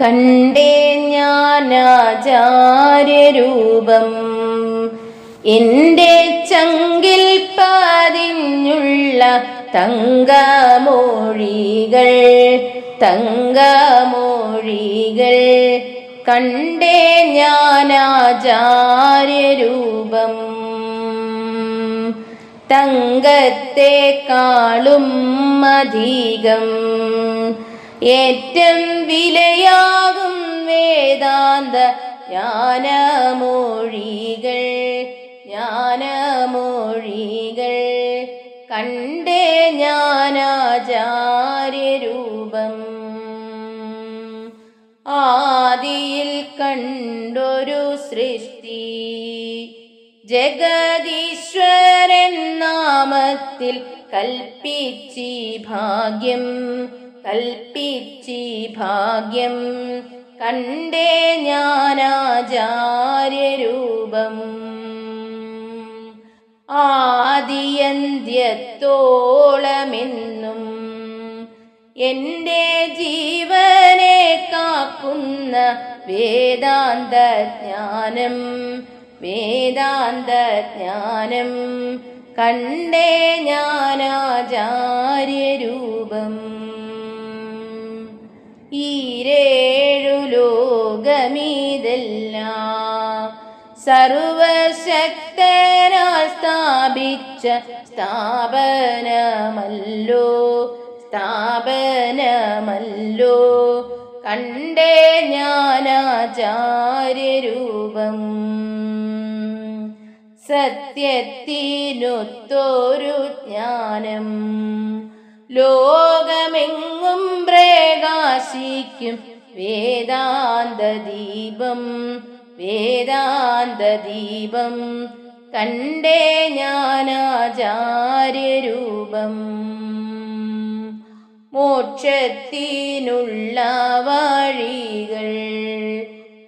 കണ്ടേ ഞാനാചാര്യരൂപം എന്റെ ചങ്കിൽ പതിഞ്ഞുള്ള തങ്കമോഴികൾ തങ്കമോഴികൾ കണ്ടേ ഞാനാചാര്യരൂപം തങ്കത്തെക്കാളും അധികം ഏറ്റം വിലയാകും വേദാന്ത ജ്ഞാനമൊഴികൾ ജ്ഞാനമൊഴികൾ. കണ്ടേ ജ്ഞാനാചാര്യരൂപം. ആദിയിൽ കണ്ടൊരു സൃഷ്ടി. ജഗദീശ്വരൻ നാമത്തിൽ കൽപ്പിച്ചി ഭാഗ്യം. കൽപ്പിച്ചി ഭാഗ്യം കണ്ടേ ഞാനാചാര്യരൂപം. ആദിയന്ത്യത്തോളമെന്നും എന്റെ ജീവനെ കാക്കുന്ന വേദാന്ത ജ്ഞാനം വേദാന്ത ജ്ഞാനം കണ്ടേ ജ്ഞാനാചാര്യരൂപം ഈരേഴു ലോകമീതെല്ലാം സർവശക്തനോ സ്ഥാപിച്ച സ്ഥാപനമല്ലോ സ്ഥാപനമല്ലോ. കണ്ടേ ജ്ഞാനാചാര്യരൂപം. സത്യത്തിനൊത്തൊരു ജ്ഞാനം. ലോകമെങ്ങും പ്രകാശിക്കും വേദാന്ത ദീപം വേദാന്ത ദീപം കണ്ടേ ഞാനാചാര്യരൂപം മോക്ഷത്തിനുള്ള വഴികൾ.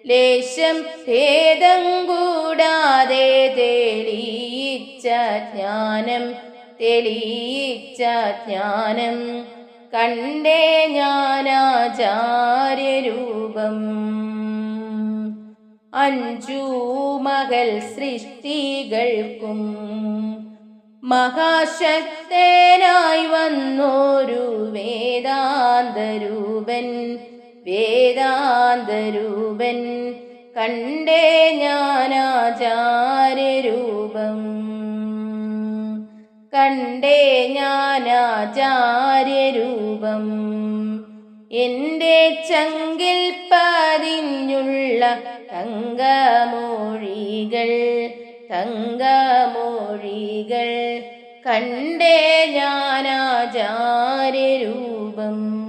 ലേശം ഭേദം കൂടാതെ തെളിയിച്ച ജ്ഞാനം തെളിയിച്ച ജ്ഞാനം. കണ്ടേ ഞാനാചാര്യരൂപം അഞ്ചു മകൾ സൃഷ്ടികൾക്കും മഹാശക്തനായി വന്നോരു വേദാന്തരൂപൻ വേദാന്തരൂപൻ കണ്ടേ ജ്ഞാനാചാര്യരൂപം. കണ്ടേ ഞാനാചാര്യരൂപം. എന്റെ ചങ്കിൽ പതിഞ്ഞുള്ള തങ്കമൊഴികൾ തങ്കമൊഴികൾ കണ്ടേ ജ്ഞാനാചാര്യരൂപം